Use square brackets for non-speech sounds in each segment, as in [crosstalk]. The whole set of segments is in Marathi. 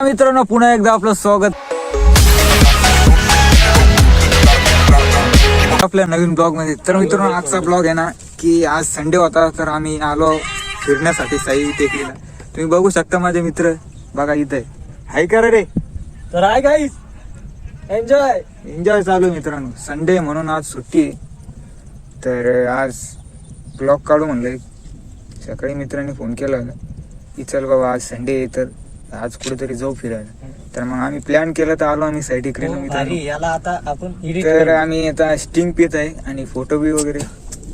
मित्रांनो पुन्हा एकदा आपलं स्वागत. आपल्या नवीन ब्लॉगमध्ये तर मित्रांनो आजचा ब्लॉग आहे ना की आज संडे होता तर आम्ही आलो फिरण्यासाठी साई टेकडीला. तुम्ही बघू शकता माझे मित्र. बघा इथे. हाय करा रे तर आहे गाईस एन्जॉय एन्जॉय चालू मित्रांनो. संडे म्हणून आज सुट्टी आहे. तर आज ब्लॉग काढू म्हणलं. सकाळी मित्रांनी फोन केला. होता की चल बाबा आज संडे आहे तर आज कुठेतरी जाऊ फिरायला. तर मग आम्ही प्लॅन केला तर आलो आम्ही साईड इकडे. मित्रांनो याला आता आपण edit तर करू. आम्ही आता स्टिंग पित आहे आणि फोटो बी वगैरे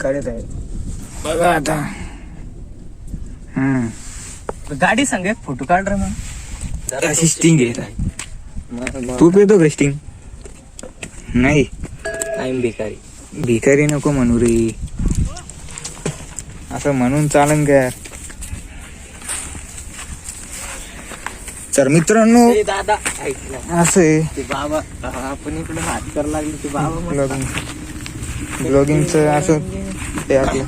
काढत आहे. बघा आता. हम्म. गाडी सांग एक फोटो काढ रे मग. अशी स्टिंग येत आहे. तू पितो का स्टिंग नाही. भिकारी. भिकारी नको म्हणू रे. असं म्हणून चालन का यार? तर मित्रांनो ए दादा ऐक ना. असं आहे. ते बाबा आपण इकडे हात करायला लागले ते बाबा म्हणतात, ब्लॉगिंग ब्लॉगिंगचं असं हे आपली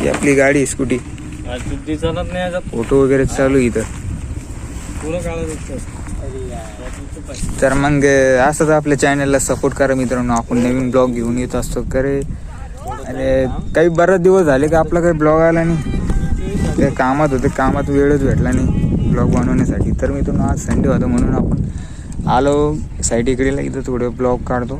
ही आपली गाडी स्कूटी बुद्धी चालत नाही आज. फोटो वगैरे चालू आहे इथं. पुरं काढत अरे यार. तर मग असंच आपल्या चॅनलला सपोर्ट करा मित्रांनो. आपण नवीन ब्लॉग घेऊन येत असतो. करे आणि काही बरेच दिवस झाले की आपला काही ब्लॉग आला नाही? ते कामात होते कामात वेळच भेटला नाही. ब्लॉग बनवण्यासाठी. तर मी तुम्हाला आज संडे होता म्हणून आपण आलो साईड इकडेला. इथं थोडं ब्लॉग काढतो.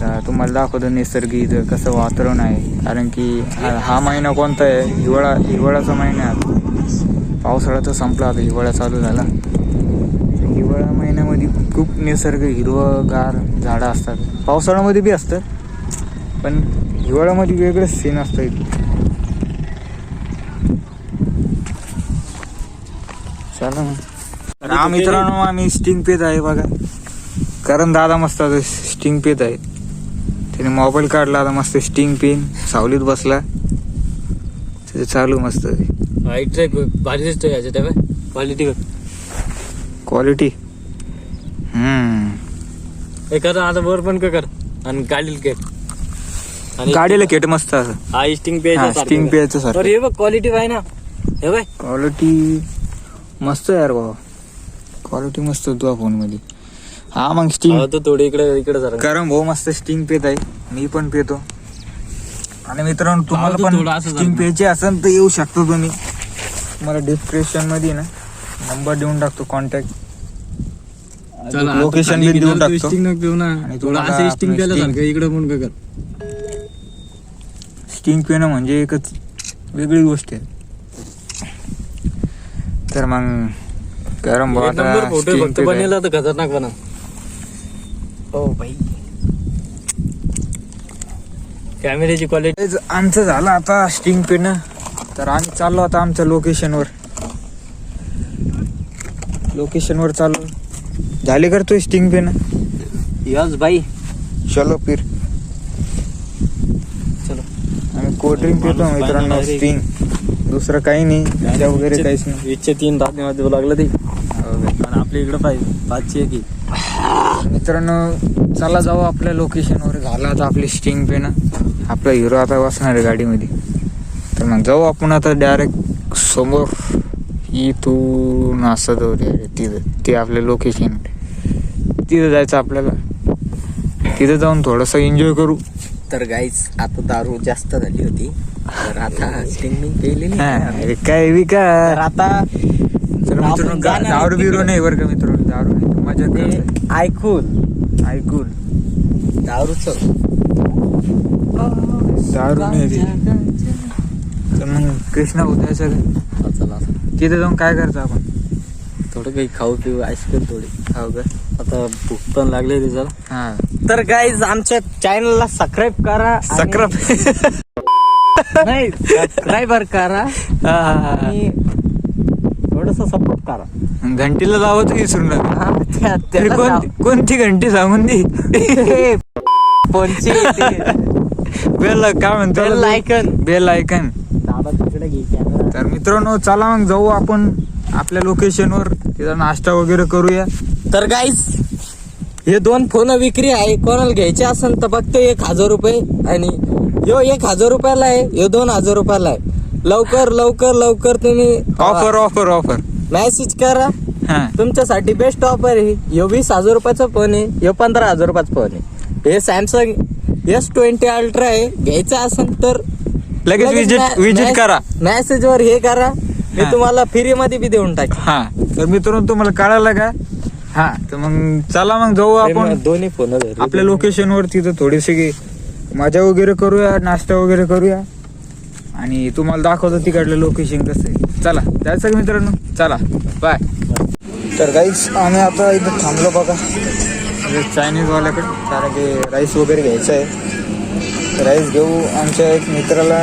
तर तुम्हाला दाखवतो निसर्ग इथं कसं वातावरण आहे. कारण की हा महिना कोणता आहे? हिवाळा हिवाळ्याचा महिना आहे पावसाळा तर संपला आता. हिवाळा चालू झाला. हिवाळा महिन्यामध्ये खूप निसर्ग हिरवगार झाडं असतात. पावसाळ्यामध्ये बी असतं. पण हिवाळ्यामध्ये वेगळंच सीन असतं चला मग. हा मित्रांनो आम्ही स्टिंग पेत आहे बघा. कारण दादा मस्त आता स्टिंग पेत आहे. त्याने मोबाईल काढला आता मस्त स्टिंग पेन सावलीत बसला. त्याचं चालू मस्त. वाईट रे भारी दिसतोय याच्या त्या क्वालिटी बघ. क्वालिटी हम्म. एखादं आता वर पण कर आणि गाडीला के आणि गाडीला केट मस्त. असं हा स्टिंग प्यायचं स्टिंग तर सारखं. हे बघ क्वालिटी पाहिजे ना. हे बाय क्वालिटी मस्त आहे यार बाबा क्वालिटी मस्त तुझ्या फोनमध्ये हा मग स्टिंग तो थोडे इकडे इकडे जरा. गरम भाऊ मस्त स्टिंग पेत आहे. मी पण पेतो. आणि मित्रांनो तुम्हाला तू पण असं स्टिंग असेल तर येऊ शकतो तुम्ही. तुम्हाला डिस्क्रिप्शनमध्ये ना नंबर देऊन टाकतो कॉन्टॅक्ट लोकेशन बी देऊन टाकतो. पिऊ ना. आणि थोडं तुम्हाला असं स्टिंग आपलं केलं sting- सारखं इकडे कर स्टिंग पिणं म्हणजे एकच वेगळी गोष्ट आहे. तर मग गरम फक्त. बनेला तर खतरनाक बना. ओ भाई कॅमेऱ्याची क्वालिटी आमचं झालं आता स्टिंग पिणं तर आम्ही चाललो आता आमच्या लोकेशनवर लोकेशनवर चाललो. झाले कर तू स्टिंग पिणं यस भाई चलो फिर. चलो. आम्ही कोल्ड ड्रिंक पितो मित्रांनो स्टिंग दुसरं काही नाही गाड्या वगैरे काहीच नाही. वीसचे तीन रात्री मध्ये लागलं ते. आणि आपल्या इकडे पाहिजे पाचशे एक मित्रांनो चला जाऊ आपल्या लोकेशनवर झालं आता आपली स्टिंग पिणं आपला हिरो आता बसणार आहे गाडीमध्ये. तर मग जाऊ आपण आता डायरेक्ट समोर. इथून असं जाऊ direct तिथं. ते आपलं लोकेशन तिथं जायचं आपल्याला. तिथं जाऊन थोडंसं एन्जॉय करू. तर गाईच आता दारू जास्त झाली होती. तर आता स्टिंग पेलेली हा, अरे काय बी का? तर आता मित्रांनो आपण गा- जाणार दारू बिरू. नाही बरं का मित्रांनो दारू नाही. मजा ते करतोय. ऐकून. ऐकून. दारूच दारू नाही रे. तर मग कृष्णा होत्या सगळं चला. तिथे जाऊन काय करतो आपण? थोडं काही खाऊ पिऊ आईस्क्रीम थोडी हो का? आता भूक पण लागले रे जरा. हा. तर गाईज आमच्या चॅनलला सबस्क्राईब करा आणि- [laughs] नाही सबस्क्राईबर करा थोडस सपोर्ट करा. घंटीला लावत विसरून नका? हा, त्या- तरी त्याला कोणती कोणती घंटी सांगून दे. फोनची बेल काय म्हणतो? Bell icon. बेल आयकन दादा तिकडे घे camera. तर मित्रांनो चला मग जाऊ आपण आपल्या लोकेशनवर तिथं नाश्ता वगैरे करूया. तर गाईज हे दोन फोन विक्री आहे. कोणाला घ्यायचे असेल तर फक्त एक हजार रुपये आणि ह्यो एक हजार रुपयाला आहे ह्यो दोन हजार रुपयाला आहे. लवकर लवकर लवकर तुम्ही ऑफर ऑफर ऑफर मेसेज करा. हा. तुमच्यासाठी बेस्ट ऑफर आहे. ह्यो वीस हजार रुपयाचा फोन आहे ह्यो पंधरा हजार रुपयाचा फोन आहे. हे सॅमसंग एस ट्वेंटी अल्ट्रा आहे घ्यायचं असेल तर लगेच विजिट विजिट करा. मेसेज वर हे करा. मी हा. तुम्हाला फ्री मध्ये बी देऊन टाक हा. तर मित्रांनो तुम्हाला कळालं का? हा. तर मग चला मग जाऊ आपण. दोन्ही फोन आपल्या लोकेशन वर तिथं थोडीशी मजा वगैरे करूया नाश्ता वगैरे करूया. आणि तुम्हाला दाखवतो तिकडलं लोकेशन कसं आहे. चला जायचं का मित्रांनो. चला बाय तर गाईच आम्ही आता इथं थांबलो बघा. चायनीजवाल्याकडे कारण की राईस वगैरे घ्यायचं आहे. राईस घेऊ. आमच्या एक मित्राला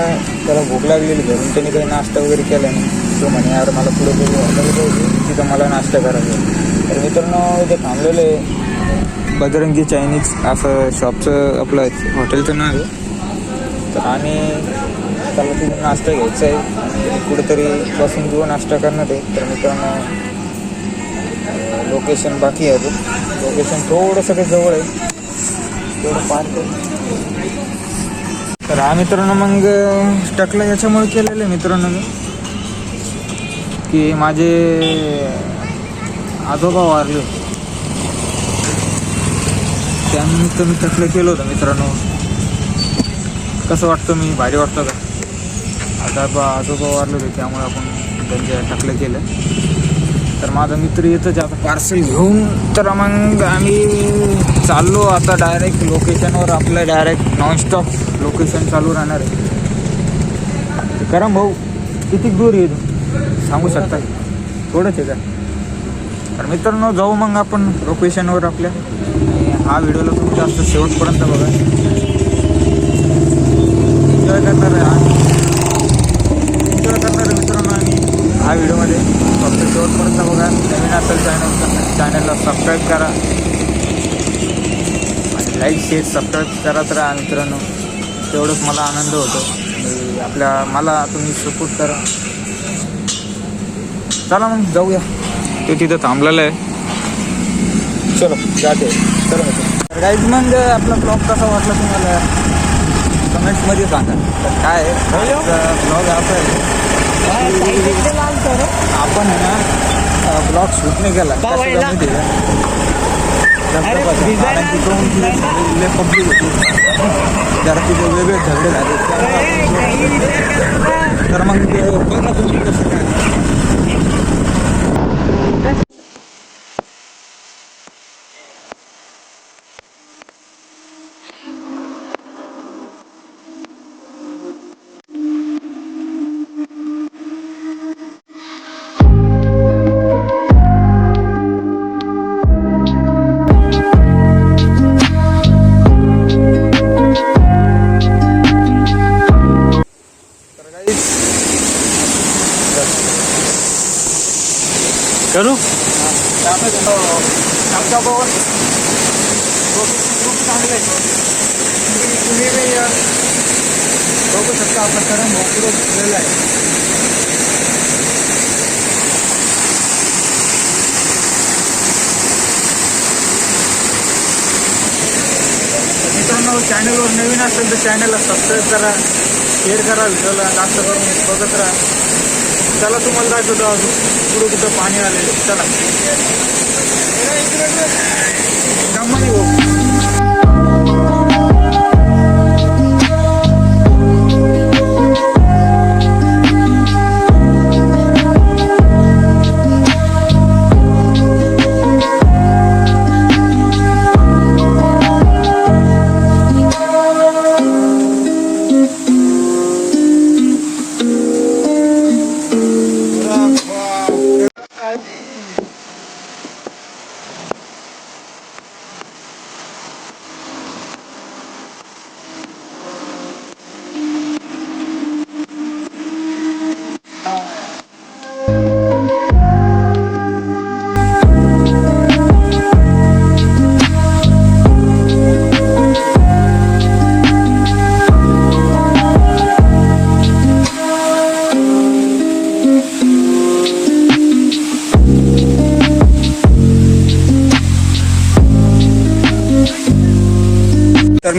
त्याला भूक लागलेली घरून त्याने काही नाश्ता वगैरे केला नाही. तो म्हणे यार मला पुढे हॉटेल पाहिजे तिथं मला नाश्ता करायचा तर मित्रांनो इथे थांबलेलं आहे. बजरंगी चायनीज असं शॉपचं आपलं हॉटेलचं नाव आहे तर आम्ही त्याला तिथून नाश्ता घ्यायचा आहे आणि कुठेतरी बसून घेऊ नाश्ता करणार आहे. तर मित्रांनो लोकेशन बाकी आहे अजून. लोकेशन थोडंसं काही जवळ आहे. तेवढं पार तर हा मित्रांनो मग टकलं याच्यामुळे केलेलं आहे मित्रांनो मी. की माझे आजोबा वारले. त्यानिमित्त मी टकलं केलं होतं मित्रांनो. कसं वाटतं मी? भारी वाटतं का? आता बा आजोबा वारले होते त्यामुळे आपण त्यांच्या टाकलं केलं. तर माझा मित्र येतच आता पार्सल घेऊन तर मग आम्ही चाललो आता डायरेक्ट लोकेशनवर आपलं डायरेक्ट नॉनस्टॉप लोकेशन चालू राहणार आहे. करम भाऊ किती दूर आहे सांगू शकता थोडंच आहे का? तर मित्रांनो जाऊ मग आपण लोकेशनवर आपल्या. हा व्हिडिओला तुम्ही जास्त शेवटपर्यंत बघा. एन्जॉय करणार आहे एन्जॉय करणार आहे मित्रांनो आम्ही. हा व्हिडिओमध्ये फक्त शेवटपर्यंत बघा. नवीन असेल चॅनल चॅनलला सबस्क्राईब करा. आणि लाईक शेअर सबस्क्राईब करत राहा मित्रांनो. तेवढंच मला आनंद होतो. आणि आपल्या मला तुम्ही सपोर्ट करा. चला मग जाऊया. ते तिथं थांबलेलं आहे. चलो जाते. तर गाईज मग आपला ब्लॉग कसा वाटला तुम्हाला? कमेंट्समध्ये सांगा. तर काय ब्लॉग असा आहे. आपण आहे? ना ब्लॉग शूट नाही केला. पब्लिक होती. जरा तिथे वेगळे झगडे झाले. तर मग बघा तुम्ही कसं काय? त्यामुळे आमच्या भवन खूप चांगलं तुम्ही बघू शकता आपलं करण भरपूर झालेलं आहे. मित्रांनो चॅनलवर नवीन असेल तर चॅनलला सबस्क्राईब करा शेअर करा व्हिडिओला जास्त करून बघत राहा. चला तुम्हाला दाखवतो अजून. पुढे कुठं पाणी आलेलं चला. दमाने भाऊ.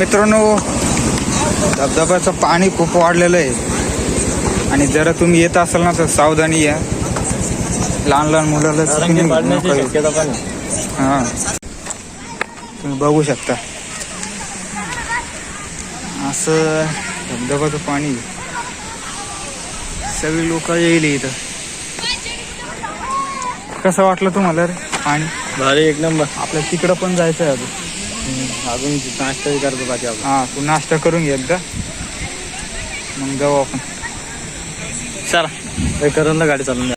मित्रांनो धबधब्याचं पाणी खूप वाढलेलं आहे. आणि जरा तुम्ही येत असाल ना तर सावधानी या. लहान लहान मुलाला. हा. तुम्ही बघू शकता. असं धबधबाचं पाणी. सगळी लोक येईल इथं. कसं वाटलं तुम्हाला रे? पाणी? भारी एक नंबर. आपल्या तिकडं पण जायचं आहे अजून. अजून नाश्ताही करतो बाकी आपण. हा तू नाश्ता करून घे एकदा. मग जाऊ आपण. चला. करून गाडी चालून द्या.